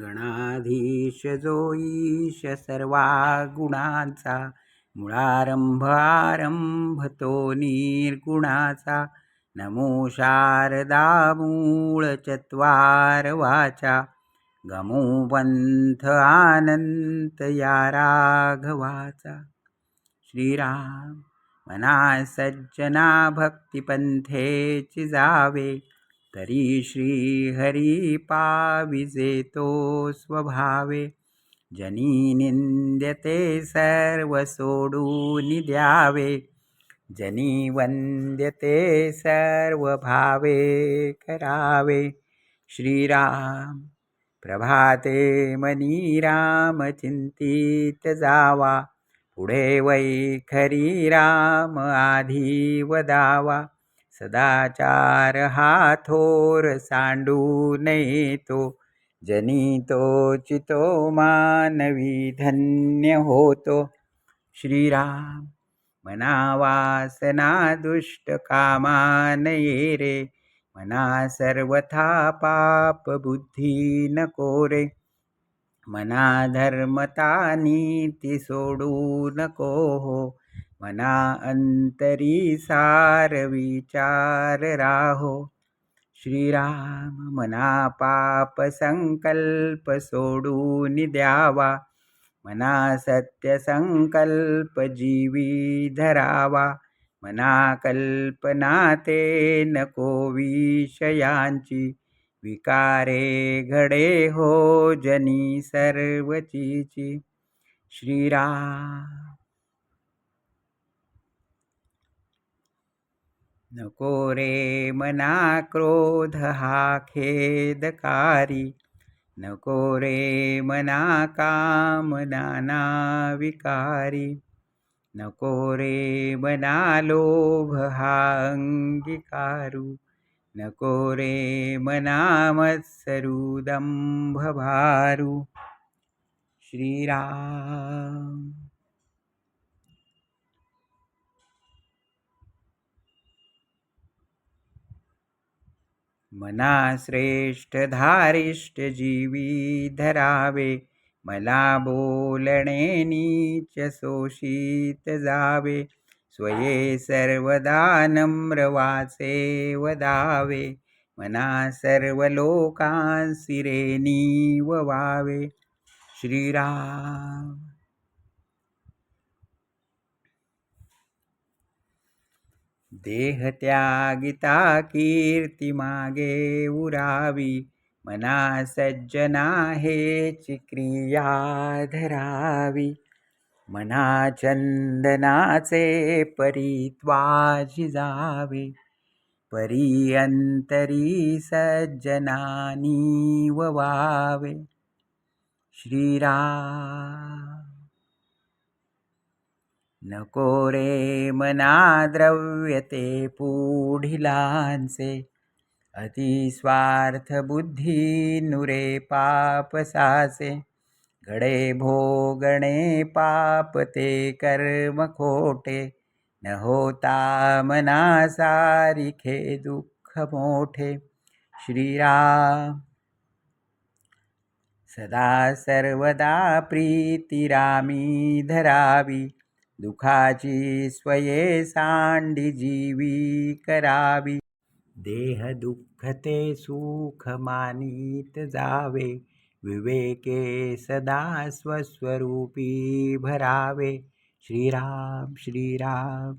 गणाधीश जो ईश सर्वा गुणांचा मुळारंभ आरंभ तो निर्गुणाचा. नमो शारदा मूळ चत्वार वाचा गमो पंथ आनंत या राघवाचा. श्रीराम मना सज्जना भक्तिपंथेची जावे तरी श्रीहरी पाविजे तो स्वभावे। जनी निंद्यते सर्व सोडून द्यावे। जनी वंद्यते सर्व भावे करावे। श्रीराम प्रभाते मनी राम चिंतित जावा। पुढे वैखरी राम आधी वदावा। सदाचार हा थोर सांडू नये तो जनी तो चितो मानवी धन्य होतो. श्रीराम मना वासना दुष्ट कामा नये रे मना सर्वथा पाप बुद्धी नको रे. मना धर्मता नीती सोडू नको हो मना अंतरी सार विचार राहो. श्रीराम मना पाप संकल्प सोडून द्यावा. मना सत्य संकल्प जीवी धरावा. मना कल्पना ते नको विषयांची. विकारे घडे हो जनी सर्वचीची. श्रीराम नको रे मना क्रोध हा खेदकारी. नको रे मना काम नाना विकारी. नको रे मना लोभ हा अंगीकारू. नको रे मना मत्सरू भारू श्रीराम मना श्रेष्ठ धारिष्ट जीवी धरावे मला बोलणे नीच शोषित जावे स्वये सर्वदा नम्र वाचे वदावे मना सर्व लोकांसिरेणी रे श्रीराम। देह त्यागिता कीर्ती मागे उरावी. मना सज्जना हे क्रिया धरावी. मना चंदनाचे परित्वाजी जावे. परी अंतरी सज्जनानी वावे श्रीराम नको रे मना द्रव्यते पुढिलांसे अतिस्वार्थ बुद्धी नुरे पाप साचे. घडे भोगणे पाप ते कर्म खोटे. न होता मना सारिखे दुःख मोठे. श्रीराम सदा सर्वदा प्रीतिरामी धरावी. दुखाची स्वये सांडी जीवी करावी. देह दुःखते सुख मानित जावे. विवेके सदा स्वस्वरूपी भरावे. श्रीराम श्रीराम.